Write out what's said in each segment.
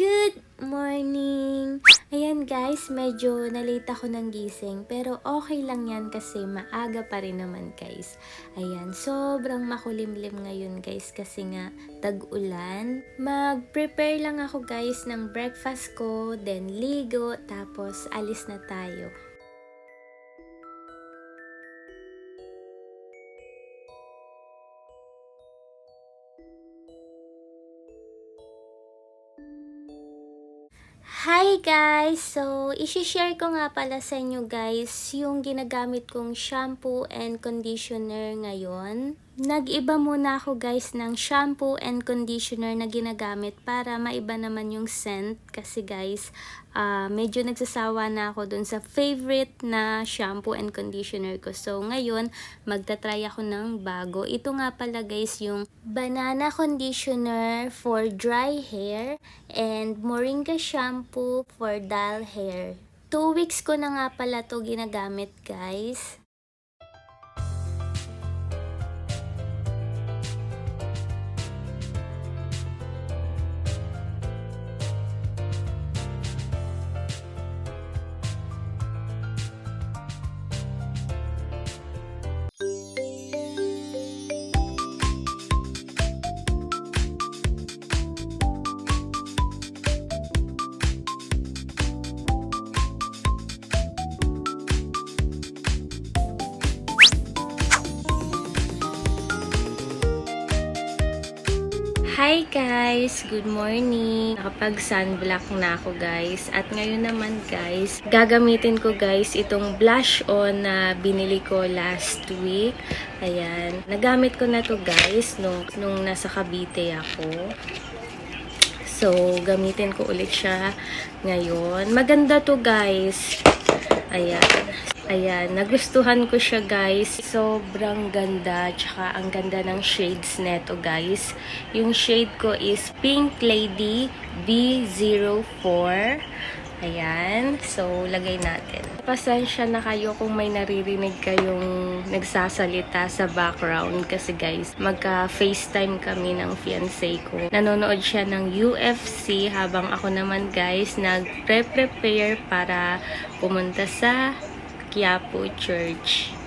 Good morning! Ayan guys, medyo nalate ako ng gising pero okay lang yan kasi maaga pa rin naman guys. Ayan, sobrang makulimlim ngayon guys kasi nga tag-ulan. Mag-prepare lang ako guys ng breakfast ko, then ligo, tapos alis na tayo. Hi guys! So, isi-share ko nga pala sa inyo guys yung ginagamit kong shampoo and conditioner ngayon. Nag-iba muna ako guys ng shampoo and conditioner na ginagamit para maiba naman yung scent kasi guys, ah, medyo nagsasawa na ako dun sa favorite na shampoo and conditioner ko. So, ngayon, magta-try ako ng bago. Ito nga pala guys yung banana conditioner for dry hair and moringa shampoo for dull hair. Two weeks ko na nga pala to ginagamit guys. Hi guys! Good morning! Nakapag sunblock na ako guys. At ngayon naman guys, gagamitin ko guys itong blush on na binili ko last week. Ayan. Nagamit ko na to guys nung, nung nasa Cavite ako. So, gamitin ko ulit siya ngayon. Maganda to guys. Ayan. Ayan, nagustuhan ko siya guys. Sobrang ganda, tsaka ang ganda ng shades neto guys. Yung shade ko is Pink Lady B04. Ayan, so lagay natin. Pasensya na kayo kung may naririnig kayong nagsasalita sa background kasi guys, magka-FaceTime kami ng fiancé ko. Nanonood siya ng UFC habang ako naman guys nag-prepare para pumunta sa Quiapo Church.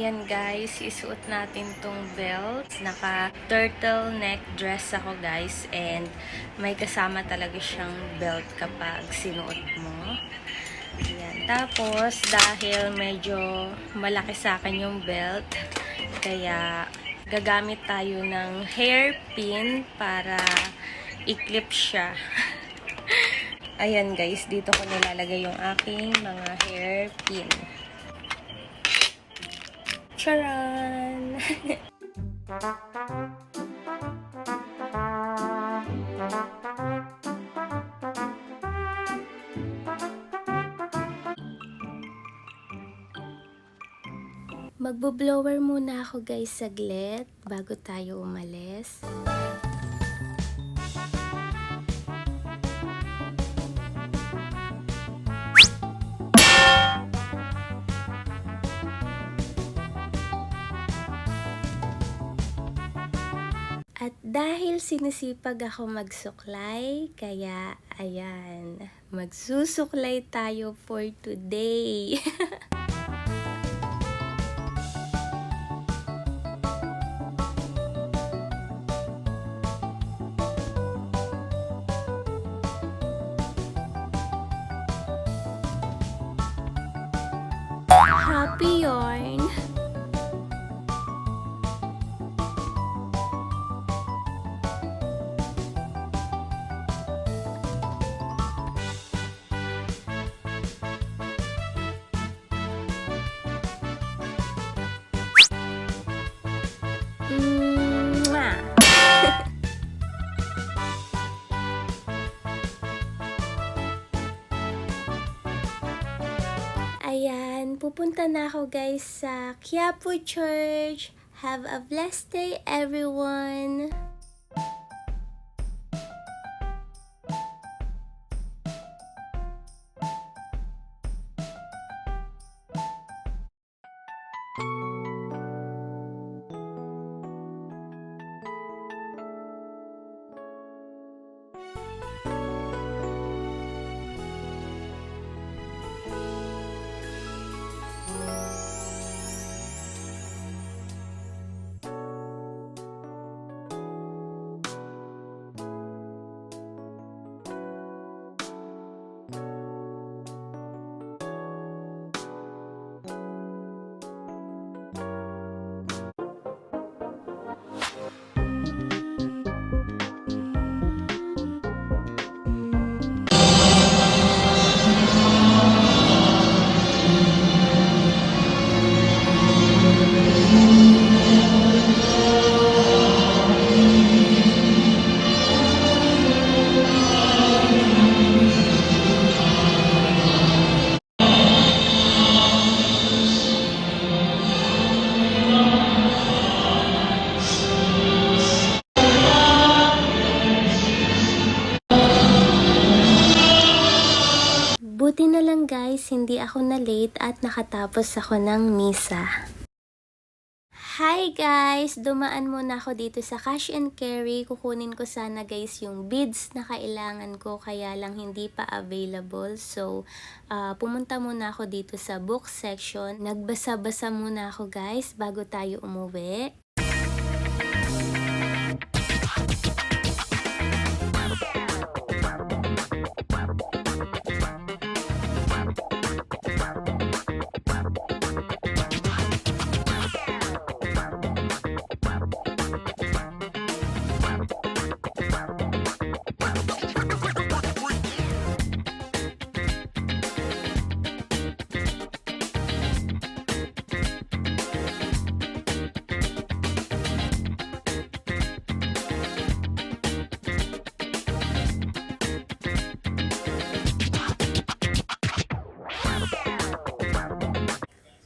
Ayan guys, isuot natin tong belt. Naka turtleneck dress ako guys and may kasama talaga siyang belt kapag sinuot mo. Ayan. Tapos, dahil medyo malaki sa akin yung belt, kaya gagamit tayo ng hairpin para i-clip siya. Ayan guys, dito ko nilalagay yung aking mga hairpin. Charan! Magbo-blower muna ako guys saglit bago tayo umalis. Dahil sinisipag ako magsuklay, kaya ayan, magsusuklay tayo for today. Happy yarn! Pupunta na ako guys sa Quiapo Church. Have a blessed day everyone! Guys, hindi ako na late at nakatapos ako ng misa. Hi guys! Dumaan muna ako dito sa cash and carry. Kukunin ko sana guys yung beads na kailangan ko kaya lang hindi pa available. So, ah, pumunta muna ako dito sa book section. Nagbasa-basa muna ako guys bago tayo umuwi.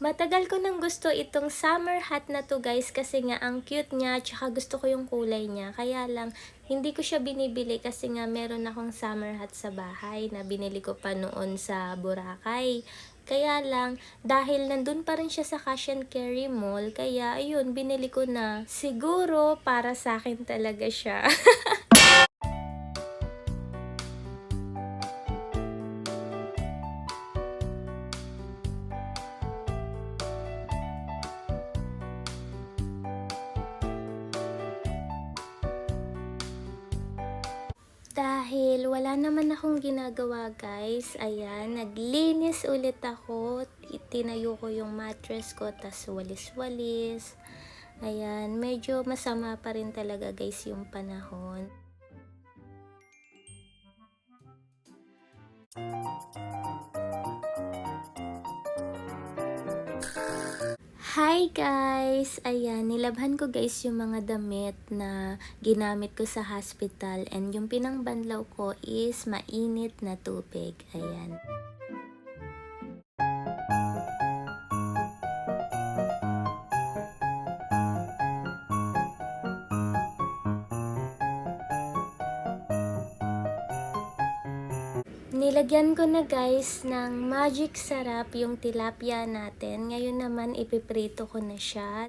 Matagal ko nang gusto itong summer hat na to guys kasi nga ang cute niya tsaka gusto ko yung kulay niya. Kaya lang hindi ko siya binibili kasi nga meron akong summer hat sa bahay na binili ko pa noon sa Boracay. Kaya lang, dahil nandun pa rin siya sa Cash and Carry Mall, kaya ayun, binili ko na. Siguro, para sa akin talaga siya. Dahil wala naman akong ginagawa guys, ayan, naglinis ulit ako, itinayo ko yung mattress ko, tas walis-walis. Ayan, medyo masama pa rin talaga guys yung panahon. Hi guys! Ayan, nilabhan ko guys yung mga damit na ginamit ko sa hospital and yung pinangbanlaw ko is mainit na tubig. Ayan. Nilagyan ko na guys ng magic sarap yung tilapia natin. Ngayon naman ipiprito ko na siya.